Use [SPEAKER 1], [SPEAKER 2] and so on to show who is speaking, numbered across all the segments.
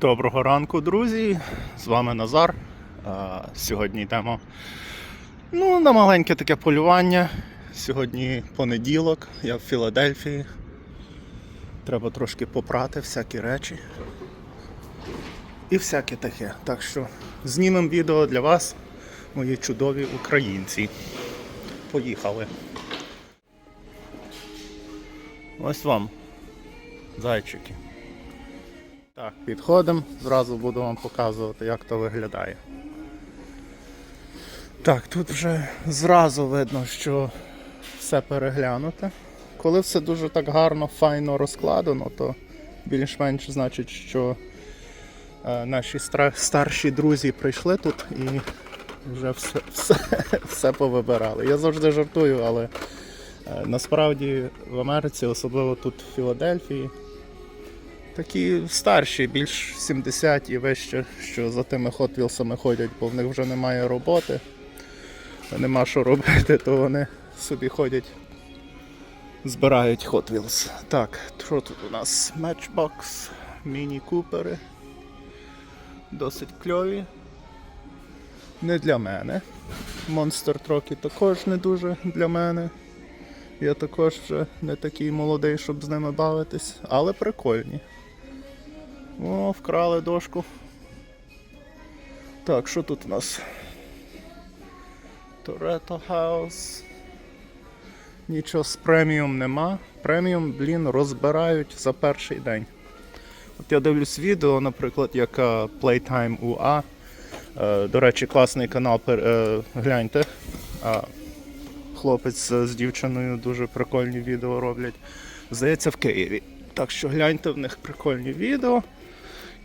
[SPEAKER 1] Доброго ранку, друзі! З вами Назар. Сьогодні йдемо ну, на маленьке таке полювання. Сьогодні понеділок, я в Філадельфії. Треба трошки попрати всякі речі. І всяке таке. Так що знімемо відео для вас, мої чудові українці. Поїхали. Ось вам, зайчики. Так, підходимо, зразу буду вам показувати, як то виглядає. Так, тут вже зразу видно, що все переглянуте. Коли все дуже так гарно, файно розкладено, то більш-менш значить, що е, наші старші друзі прийшли тут і вже все, все, все повибирали. Я завжди жартую, але е, насправді в Америці, особливо тут в Філадельфії, Такі старші, більш 70 і вище, що за тими Wheels'ами ходять, бо в них вже немає роботи, нема що робити, то вони собі ходять, збирають Wheels. Так, що тут у нас? Matchbox, міні-купери. Досить кльові. Не для мене. Monster Truck також не дуже для мене. Я також вже не такий молодий, щоб з ними бавитись, але прикольні. О, вкрали дошку. Так, що тут у нас? Toretto House. Нічого з преміум нема. Преміум, блін, розбирають за перший день. От я дивлюсь відео, наприклад, як Playtime UA. Е, До речі, класний канал, е, гляньте. Хлопець з дівчиною дуже прикольні відео роблять. Здається, в Києві. Так що гляньте, в них прикольні відео.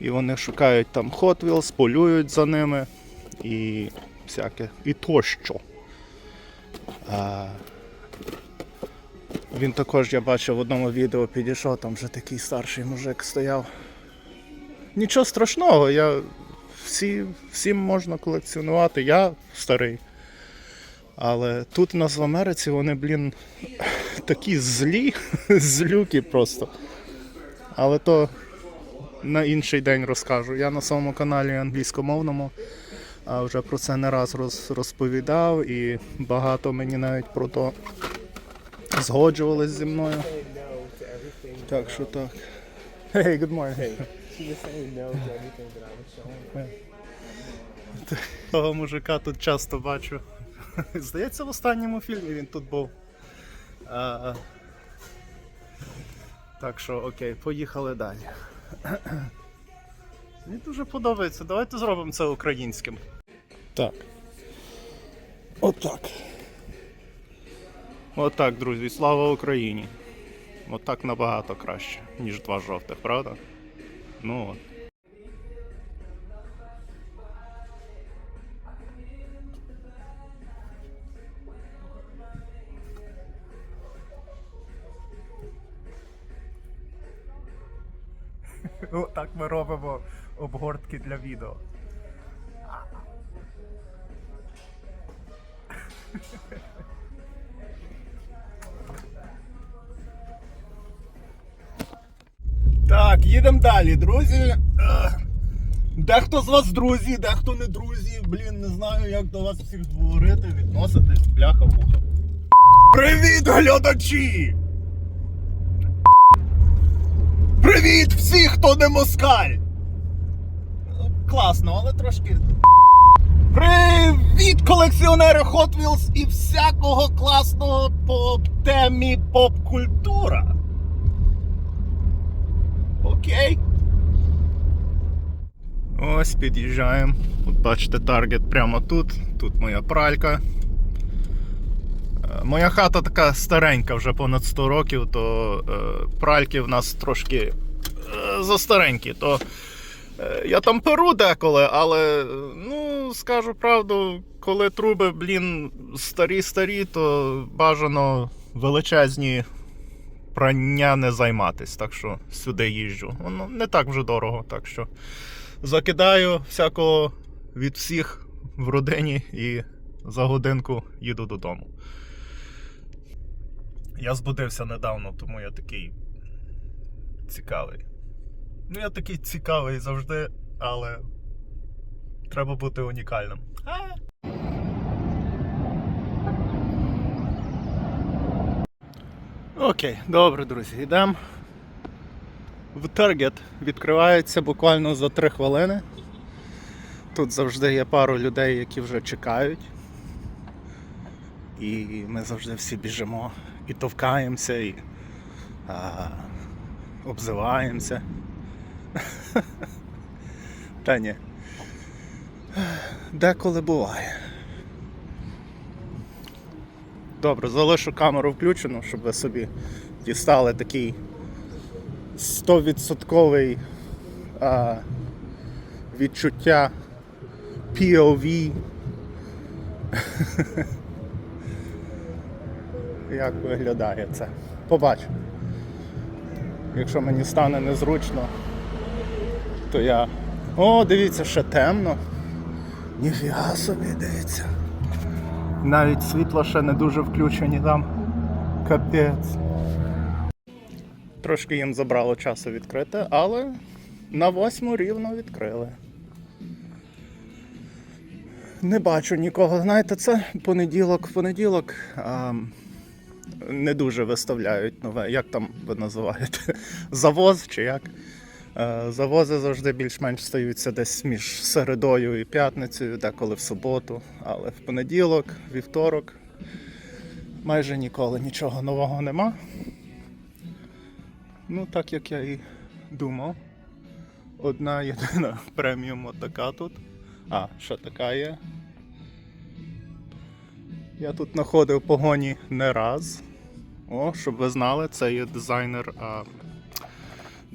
[SPEAKER 1] І вони шукають там Hot Wheels, полюють за ними і всяке. І тощо. А, він також, я бачив в одному відео, підійшов, там вже такий старший мужик стояв. Нічого страшного, я, всі, всім можна колекціонувати, я старий. Але тут у нас в Америці вони, блін, такі злі, злюки просто. Але то на інший день розкажу. Я на своєму каналі англійськомовному вже про це не раз розповідав і багато мені навіть про то згоджувались зі мною. Так що так. Hey, good morning. Того мужика тут часто бачу. Здається, в останньому фільмі він тут був. А, так що, окей, поїхали далі. Мені дуже подобається. Давайте зробимо це українським. Так. Отак. Отак, друзі, слава Україні. Отак набагато краще, ніж два жовтих, правда? Ну от. Так ми робимо обгортки для відео. Так, їдемо далі, друзі. Дехто з вас друзі, дехто не друзі. Блін, не знаю, як до вас всіх говорити, відноситись, бляха муха. Привіт, глядачі! Привіт всіх, хто не москаль! Класно, але трошки. Привіт, колекціонери Hot Wheels і всякого класного по темі поп-культура. Окей. Ось під'їжджаємо. От бачите, таргет прямо тут. Тут моя пралька. Е, Моя хата така старенька, вже понад 100 років, то е, пральки в нас трошки е, застаренькі. То е, я там перу деколи, але ну, скажу правду, коли труби, блін, старі-старі, то бажано величезні прання не займатись. Так що сюди їжджу. Воно не так вже дорого, так що закидаю всякого від всіх в родині і за годинку їду додому. Я збудився недавно, тому я такий цікавий. Ну, я такий цікавий завжди, але треба бути унікальним. Окей, добре, друзі, йдемо. В Target відкривається буквально за 3 хвилини. Тут завжди є пару людей, які вже чекають. І ми завжди всі біжимо і товкаємося, і а, обзиваємося. Та ні. Деколи буває. Добре, залишу камеру включену, щоб ви собі дістали такий 100% а, відчуття POV. Як виглядає це? Побачу. Якщо мені стане незручно, то я. О, дивіться, ще темно. Ніфіга собі, дивіться. Навіть світло ще не дуже включені там. Капець. Трошки їм забрало часу відкрити, але на восьму рівно відкрили. Не бачу нікого. Знаєте, це понеділок, понеділок. А, не дуже виставляють нове, як там ви називаєте? Завоз чи як? Е, Завози завжди більш-менш стаються десь між середою і п'ятницею, деколи в суботу, але в понеділок, вівторок майже ніколи нічого нового нема. Ну, так як я і думав. Одна єдина преміум така тут. А, ще така є. Я тут знаходив погоні не раз. О, щоб ви знали, це є дизайнер а,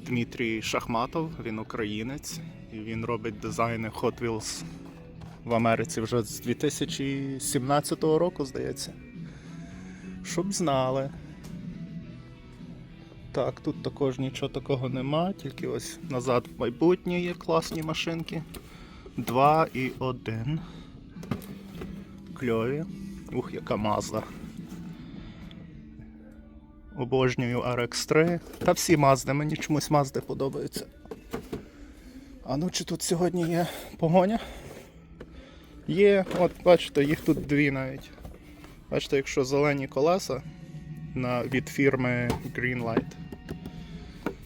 [SPEAKER 1] Дмитрій Шахматов, він українець, і він робить дизайни Hot Wheels в Америці вже з 2017 року, здається. Щоб знали. Так, тут також нічого такого нема, тільки ось назад в майбутнє є класні машинки. Два і один. Кльові. Ух, яка мазда. Обожнюю RX3. Та всі мазди, мені чомусь мазди подобаються. А ну чи тут сьогодні є погоня? Є, от бачите, їх тут дві навіть. Бачите, якщо зелені колеса на, від фірми Greenlight.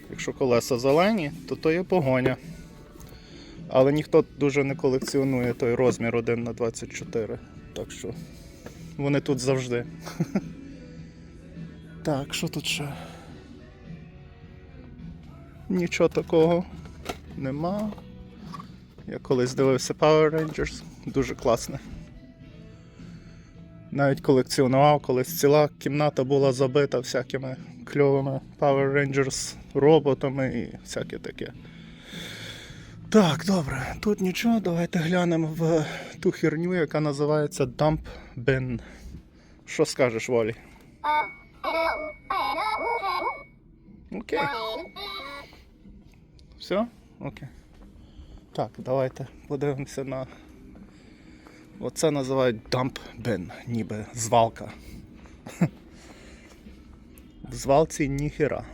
[SPEAKER 1] Якщо колеса зелені, то то є погоня. Але ніхто дуже не колекціонує той розмір 1 на 24. Так що вони тут завжди. Так, що тут ще? Нічого такого нема. Я колись дивився Power Rangers, дуже класне. Навіть колекціонував, колись ціла кімната була забита всякими кльовими Power Rangers роботами і всяке таке. Так, добре, тут нічого, давайте глянемо в ту херню, яка називається Dump Bin. Що скажеш, Волі? Окей. Все? Окей. Так, давайте подивимося на. Оце називають bin, ніби звалка. В звалці ніхера.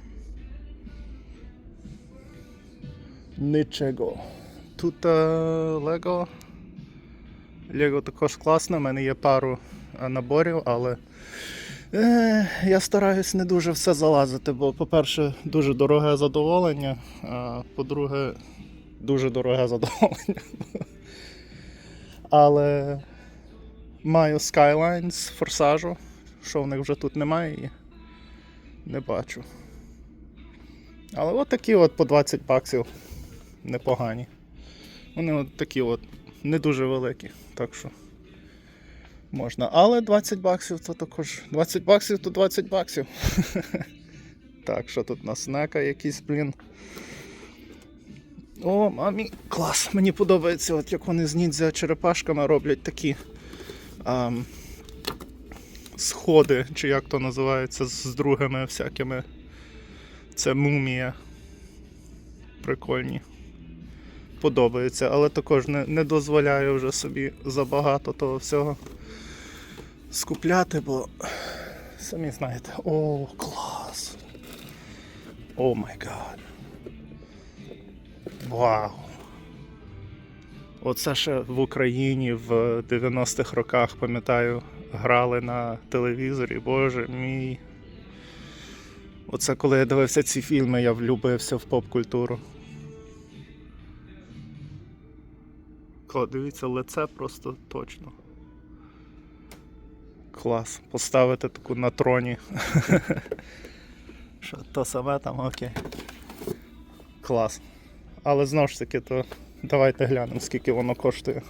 [SPEAKER 1] Нічого. Тут е, Лего. Лего також класно, в мене є пару е, наборів, але я стараюсь не дуже все залазити, бо, по-перше, дуже дороге задоволення, а по-друге, дуже дороге задоволення. Але маю Skyline з форсажу, що в них вже тут немає і не бачу. Але от такі от по 20 баксів непогані. Вони от такі от не дуже великі, так що можна. Але 20 баксів то також. 20 баксів то 20 баксів. Так, що тут на снека якийсь, блін. О, мамі, клас! Мені подобається, от як вони з ніндзя черепашками роблять такі ам, сходи, чи як то називається, з другими всякими. Це мумія. Прикольні. Подобається, але також не, не дозволяю вже собі забагато того всього скупляти, бо самі знаєте. О, клас! О май гад. Вау! Оце ще в Україні в 90-х роках, пам'ятаю, грали на телевізорі. Боже мій. Оце коли я дивився ці фільми, я влюбився в поп-культуру. О, дивіться, лице просто точно. Клас. Поставити таку на троні. Що, то саме там, окей. Клас. Але знову ж таки, то давайте глянемо, скільки воно коштує.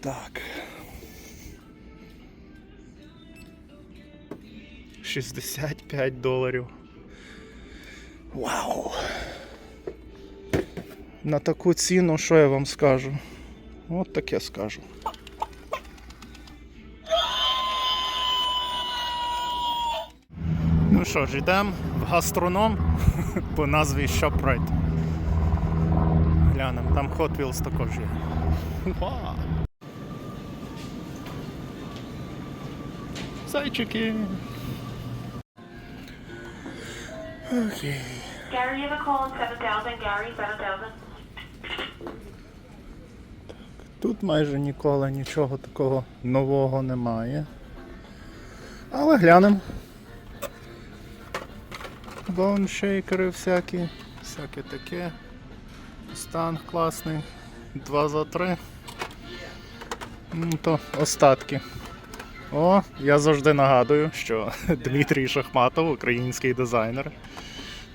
[SPEAKER 1] Так. 65 доларів. Вау! На таку ціну, що я вам скажу? От таке скажу. Ну що ж, йдемо в гастроном по назві ShopRite. Глянемо, там Hot Wheels також є. Зайчики! Окей.
[SPEAKER 2] Gary, you have a call on 7000. Gary, 7000.
[SPEAKER 1] Тут майже ніколи нічого такого нового немає. Але глянемо. Боуншейкери всякі, всяке таке. Стан класний. Два за три. Ну, то остатки. О, я завжди нагадую, що Дмитрій Шахматов, український дизайнер.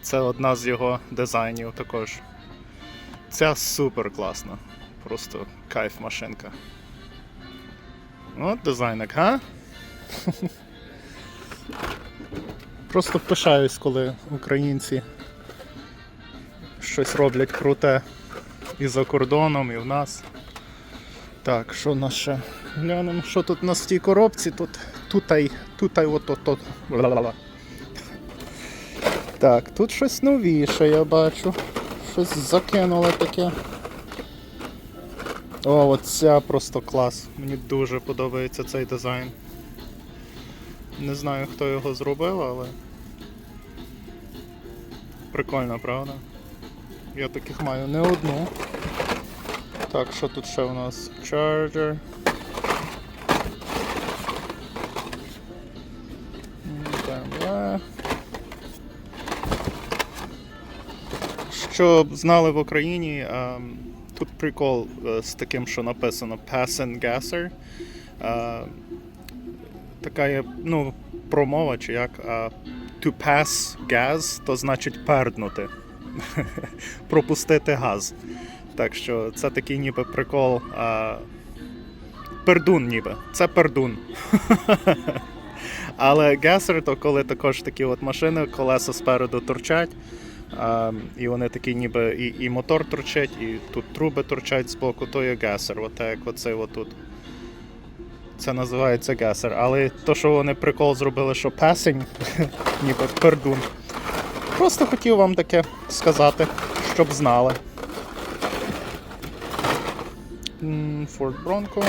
[SPEAKER 1] Це одна з його дизайнів також. Ця супер класна. Просто кайф машинка. От дизайник, га? Просто пишаюсь, коли українці щось роблять круте і за кордоном, і в нас. Так, що в нас ще? Глянемо, що тут у нас в тій коробці, тут тутай, тутай, от от от. Так, тут щось новіше, я бачу. Щось закинули таке. О, оця просто клас. Мені дуже подобається цей дизайн. Не знаю, хто його зробив, але. Прикольно, правда? Я таких маю не одну. Так, що тут ще у нас? Charger. BMW. Щоб знали в Україні, ем, тут прикол е, з таким, що написано Pass and Gasser. Е, така є ну, промова чи як. to pass gas, то значить перднути. Пропустити газ. Так що це такий ніби прикол. е, пердун ніби. Це пердун. Але гасер то коли також такі от машини, колеса спереду торчать. А, і вони такі ніби і, і мотор торчать, і тут труби торчать збоку, то є гасер, от оцей отут. Це називається гасер. Але то, що вони прикол зробили, що песень, ніби пердун. Просто хотів вам таке сказати, щоб знали. Ford Bronco.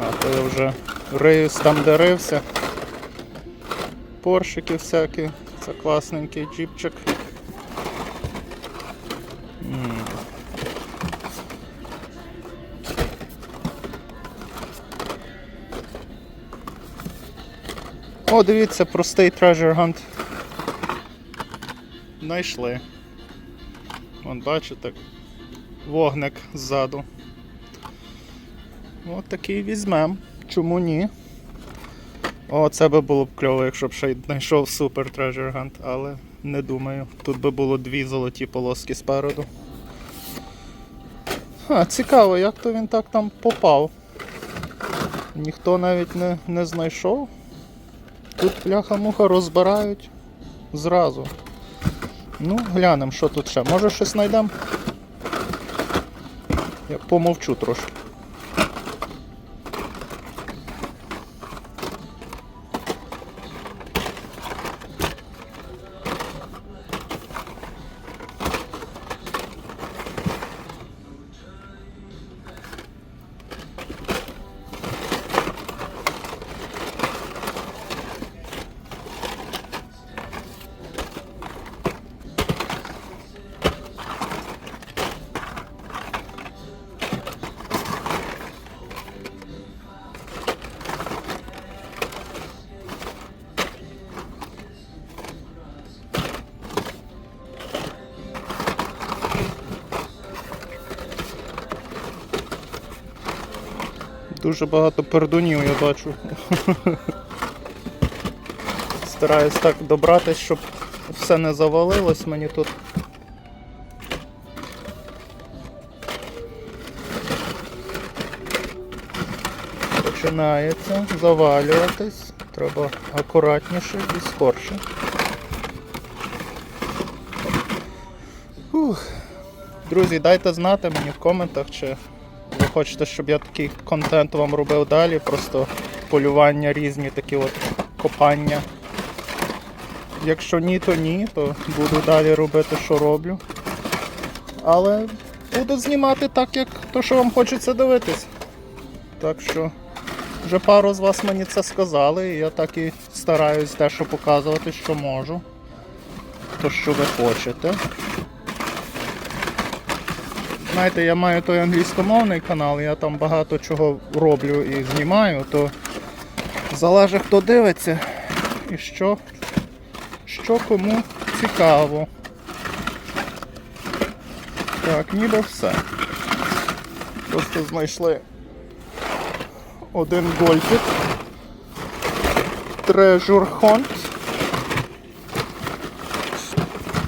[SPEAKER 1] А то я вже риюсь там, де рився. Поршики всякі. Це класненький джіпчик. М. О, дивіться, простий treasure hunt. Знайшли. Вон бачите, вогник ззаду. От такий візьмем. Чому ні? О, це би було б кльово, якщо б ще й знайшов супер Treasure Hunt, але не думаю. Тут би було дві золоті полоски спереду. А, цікаво, як то він так там попав. Ніхто навіть не, не знайшов. Тут пляха-муха розбирають зразу. Ну, глянемо, що тут ще. Може щось знайдемо? Я помовчу трошки. Дуже багато пердунів я бачу. Стараюсь так добратись, щоб все не завалилось мені тут. Починається завалюватись. Треба акуратніше і скорше. Ух. Друзі, дайте знати мені в коментах, чи хочете, щоб я такий контент вам робив далі. Просто полювання різні, такі от копання. Якщо ні, то ні, то буду далі робити, що роблю. Але буду знімати так, як то, що вам хочеться дивитись. Так що вже пару з вас мені це сказали, і я так і стараюсь дещо показувати, що можу. То, що ви хочете. Знаєте, я маю той англійськомовний канал, я там багато чого роблю і знімаю, то залежить хто дивиться і що, що кому цікаво. Так, ніби все. Просто знайшли один гольфік. Treasure Hunt.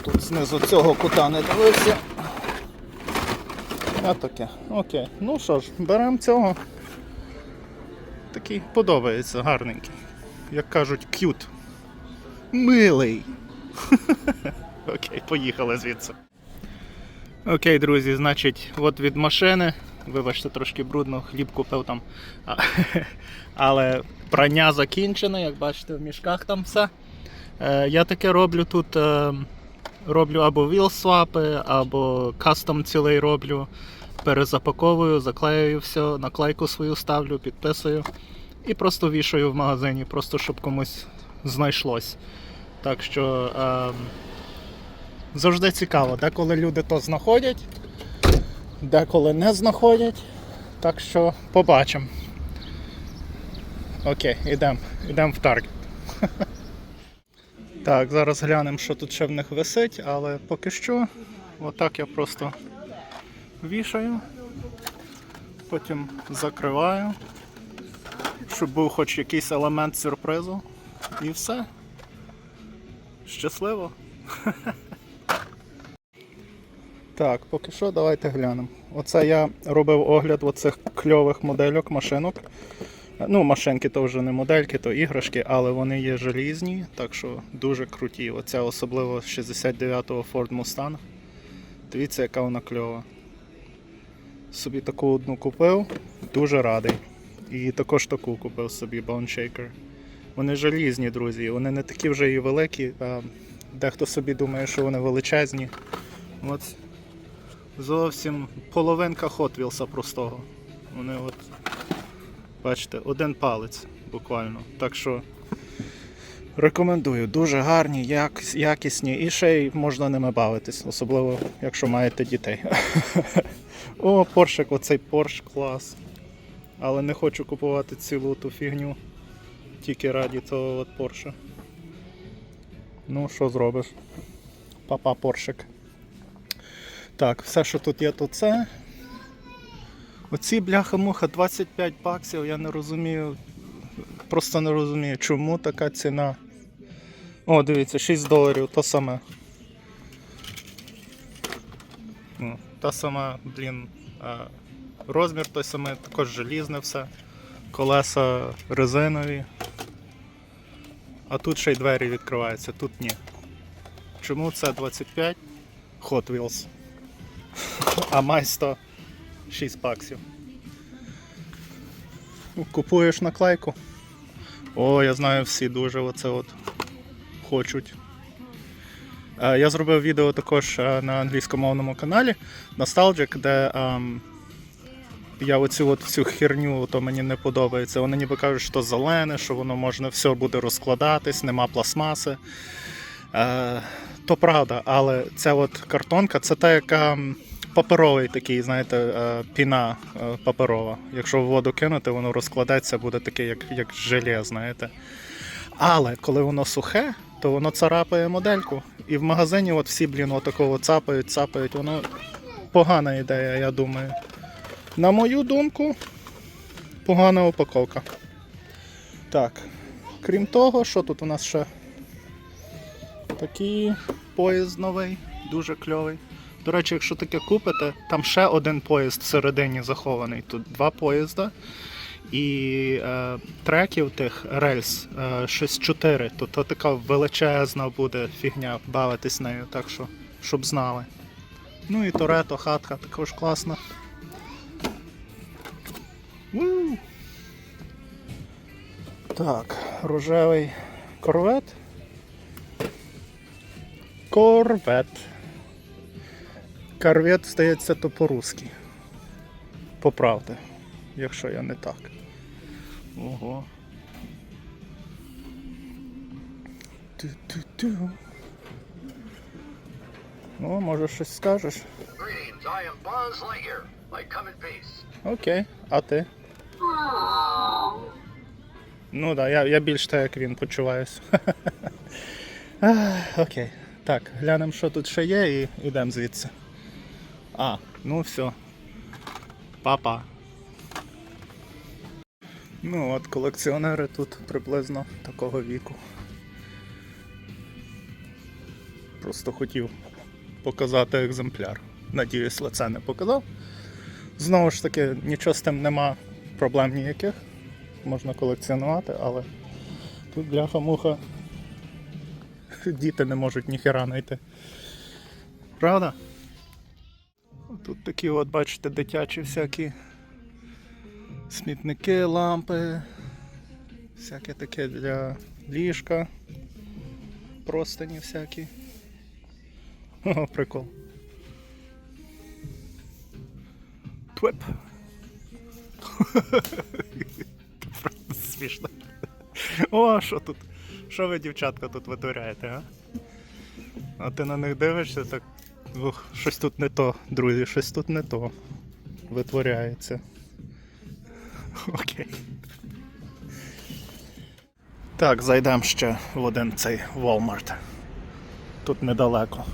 [SPEAKER 1] Тут знизу цього кута не дивився. А таке. Окей. Ну що ж, беремо цього. Такий подобається, гарненький. Як кажуть, к'ют. Милий. Окей, поїхали звідси. Окей, друзі, значить, от від машини. Вибачте, трошки брудно, хліб купив там. Але прання закінчене, як бачите, в мішках там все. Е, я таке роблю тут. Роблю або wheel-свапи, або кастом цілий роблю. Перезапаковую, заклеюю все, наклейку свою ставлю, підписую і просто вішаю в магазині, просто щоб комусь знайшлось. Так що е, завжди цікаво, деколи люди то знаходять, деколи не знаходять. Так що побачимо. Окей, ідемо ідемо в таргет. Так, зараз глянемо, що тут ще в них висить, але поки що, отак я просто вішаю, потім закриваю, щоб був хоч якийсь елемент сюрпризу. І все. Щасливо. Так, поки що давайте глянемо. Оце я робив огляд оцих кльових модельок машинок. Ну, машинки то вже не модельки, то іграшки, але вони є желізні, так що дуже круті. Оця особливо з 69-го Ford Mustang. Дивіться, яка вона кльова. Собі таку одну купив, дуже радий. І також таку купив собі Bone Shaker. Вони желізні, друзі, вони не такі вже і великі, а дехто собі думає, що вони величезні. От зовсім половинка Hot Wheels простого. Вони от Бачите, один палець буквально. Так що рекомендую. Дуже гарні, як, якісні і ще й можна ними бавитись, особливо якщо маєте дітей. О, поршик, оцей порш клас. Але не хочу купувати цілу ту фігню. Тільки раді того от Порша. Ну, що зробиш? Папа поршик. Так, все, що тут є, то це. Оці бляха-муха 25 баксів, я не розумію. Просто не розумію, чому така ціна. О, дивіться, 6 доларів, то саме. Та сама, блін, розмір той самий, також желізне все. Колеса резинові. А тут ще й двері відкриваються, тут ні. Чому це 25? Hot Wheels. А май 100. 6 баксів. Купуєш наклейку. О, я знаю, всі дуже оце от хочуть. Е, Я зробив відео також е, на англійськомовному каналі Nostalgic, де ем, я оцю от всю херню, то мені не подобається. Вони ніби кажуть, що зелене, що воно можна все буде розкладатись, нема пластмаси. Е, то правда, але ця от картонка це та, яка паперовий такий, знаєте, е, піна е, паперова. Якщо в воду кинути, воно розкладеться, буде таке, як, як желе, знаєте. Але коли воно сухе, то воно царапає модельку. І в магазині от всі, блін, отакого цапають, цапають. Воно погана ідея, я думаю. На мою думку, погана упаковка. Так. Крім того, що тут у нас ще? Такий поїзд новий, дуже кльовий. До речі, якщо таке купите, там ще один поїзд всередині захований. Тут два поїзда. І е, треків тих рельс е, щось чотири. То, то така величезна буде фігня бавитись нею, так що, щоб знали. Ну і Торетто, хатка також класна. Ву! Так, рожевий корвет. Корвет. Корвет, здається, то по-русски. Поправте, якщо я не так. Ого. Ту-ту-ту. О, може щось скажеш? Окей, а ти? Ну так, да, я, я більш так, як він почуваюся. Окей. Так, глянемо, що тут ще є, і йдемо звідси. А, ну все. Папа. Ну от, колекціонери тут приблизно такого віку. Просто хотів показати екземпляр. Надіюсь, лице не показав. Знову ж таки, нічого з тим нема проблем ніяких. Можна колекціонувати, але тут бляха-муха. Діти не можуть ніхера знайти. Правда? Тут такі от, бачите, дитячі всякі смітники, лампи, всяке таке для ліжка, простині всякі. О, прикол. Просто смішно. О, що тут? Що ви, дівчатка, тут витворяєте, а? А ти на них дивишся, так. Щось тут не то, друзі, щось тут не то. Витворяється. Окей. Так, зайдемо ще в один цей Walmart. Тут недалеко.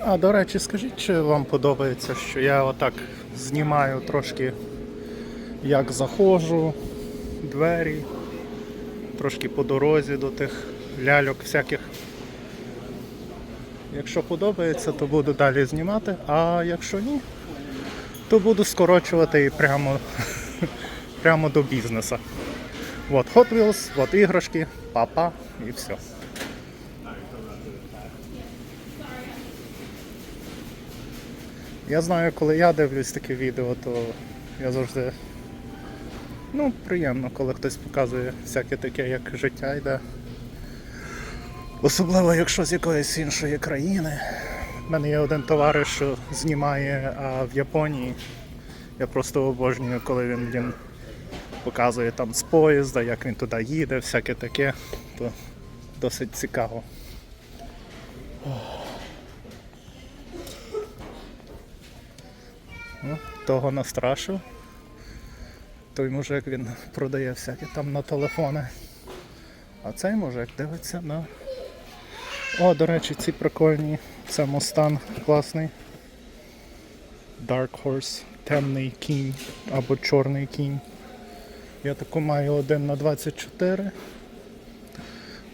[SPEAKER 1] А, до речі, скажіть, чи вам подобається, що я отак знімаю трошки, як заходжу, двері, трошки по дорозі до тих ляльок всяких. Якщо подобається, то буду далі знімати, а якщо ні, то буду скорочувати і прямо, прямо до бізнесу. От Hot Wheels, от іграшки, папа і все. Я знаю, коли я дивлюсь таке відео, то я завжди. Ну, приємно, коли хтось показує всяке таке, як життя йде. Особливо, якщо з якоїсь іншої країни. У мене є один товариш, що знімає а, в Японії. Я просто обожнюю, коли він, він показує там з поїзда, як він туди їде, всяке таке. То досить цікаво. Ну, того настрашив. Той мужик він продає всякі там на телефони. А цей мужик дивиться на. О, до речі, ці прикольні. Це Мустан класний. Dark Horse, темний кінь або чорний кінь. Я таку маю один на 24.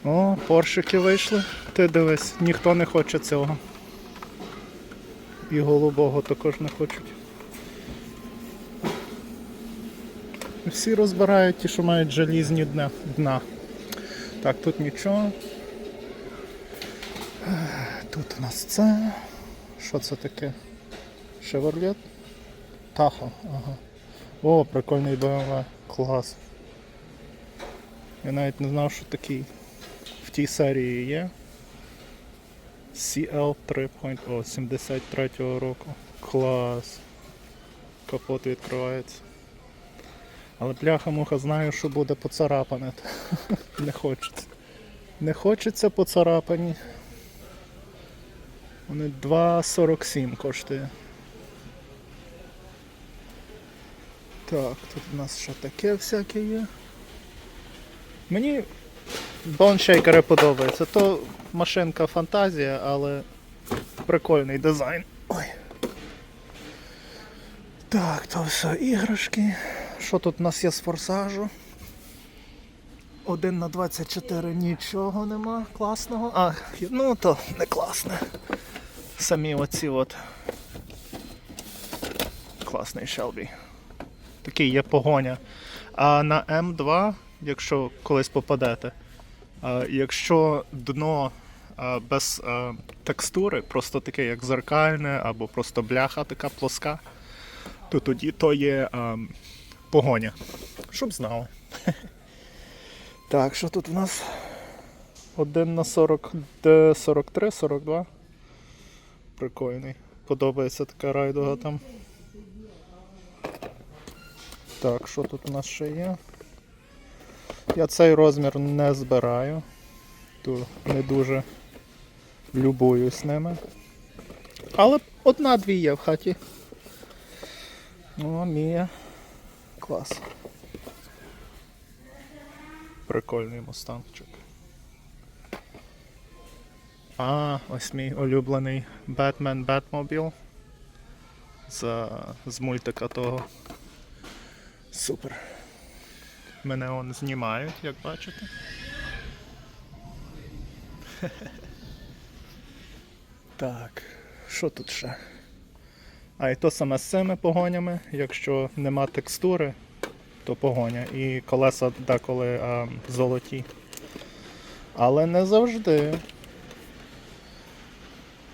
[SPEAKER 1] О, поршики вийшли. Ти дивись, ніхто не хоче цього. І голубого також не хочуть. Всі розбирають ті, що мають желізні дна. Так, тут нічого. Тут у нас це. Що це таке? Шевролет? Тахо, ага. О, прикольний BMW. Клас. Я навіть не знав, що такий в тій серії є. CL 3.0 73 року. Клас. Капот відкривається. Але бляха-муха знаю, що буде поцарапане. Не хочеться. Не хочеться поцарапані. Вони 2,47 коштує. Так, тут у нас ще таке всяке є. Мені боншейкери подобаються. То машинка фантазія, але прикольний дизайн. Ой. Так, то все іграшки. Що тут у нас є з форсажу? 1 на 24 нічого нема класного. А, ну то не класне. Самі оці от. Класний Shelby. Такий є погоня. А на М2, якщо колись попадете, якщо дно без текстури, просто таке як зеркальне, або просто бляха така плоска, то тоді то є погоня. Щоб знали. Так, що тут у нас? 1 на 40, де 43, 42. Прикольний. Подобається така райдуга там. Так, що тут у нас ще є? Я цей розмір не збираю. То не дуже любуюсь ними. Але одна-дві є в хаті. О, Мія. Клас. Прикольний мустанчик. А, ось мій улюблений Batman Batmobile. З, з мультика того. Супер. Мене он знімають, як бачите. Так, що тут ще? А і то саме з цими погонями, якщо нема текстури, то погоня. І колеса деколи а, золоті. Але не завжди.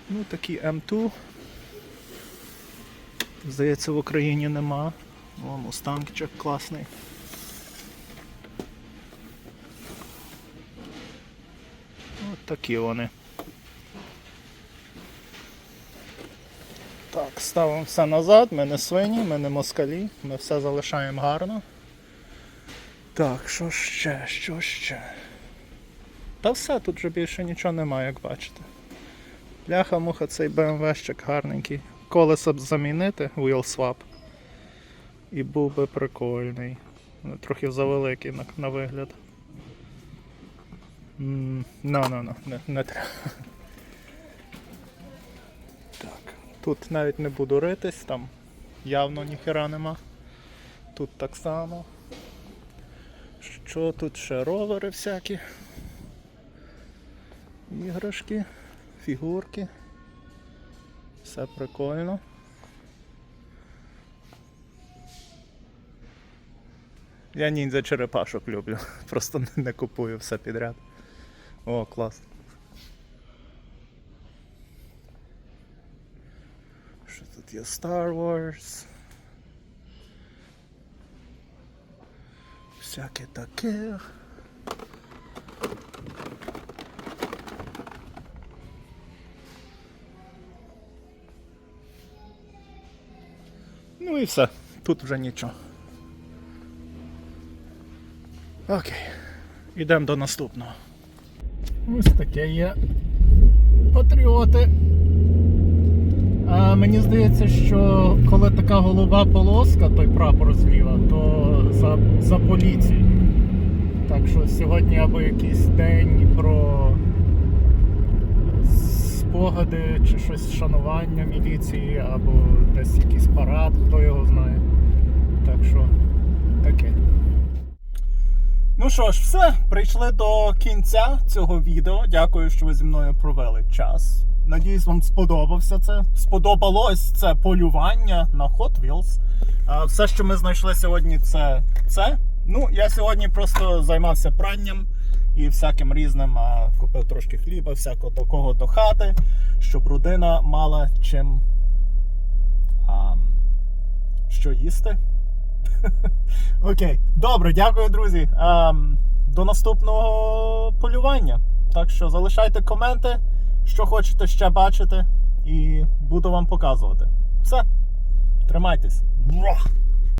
[SPEAKER 1] Ну, такі М2. Здається, в Україні нема. О, мустангчик класний. От такі вони. Так, ставимо все назад, ми не свині, ми не москалі, ми все залишаємо гарно. Так, що ще, що ще? Та все, тут вже більше нічого немає, як бачите. Бляха-муха, цей BMW-щик гарненький. Колесо б замінити, wheel swap. І був би прикольний. Ну, Трохи завеликий на, на вигляд. Ну, ну, ну, не треба. Так, тут навіть не буду ритись, там явно ніхера нема. Тут так само. Що тут ще ровери всякі? Іграшки, фігурки. Все прикольно. Я ніндзя черепашок люблю. Просто не купую все підряд. О, клас. Що тут є Star Wars? Всяке таке. Все. Тут вже нічого. Окей. Ідемо до наступного. Ось таке є. Патріоти. А, мені здається, що коли така голуба полоска, той прапор зліва, то за, за поліцію. Так що сьогодні або якийсь день про спогади чи щось шанування міліції, або десь якийсь парад, хто його знає. Так що таке. Ну що ж, все, прийшли до кінця цього відео. Дякую, що ви зі мною провели час. Надіюсь, вам сподобався це. Сподобалось це полювання на Hot Wheels. Все, що ми знайшли сьогодні, це це. Ну, я сьогодні просто займався пранням і всяким різним. А, Купив трошки хліба, всякого такого до хати, щоб родина мала чим а, що їсти. Окей, добре, дякую, друзі. Ем, до наступного полювання. Так що залишайте коменти, що хочете ще бачити, і буду вам показувати. Все, тримайтесь.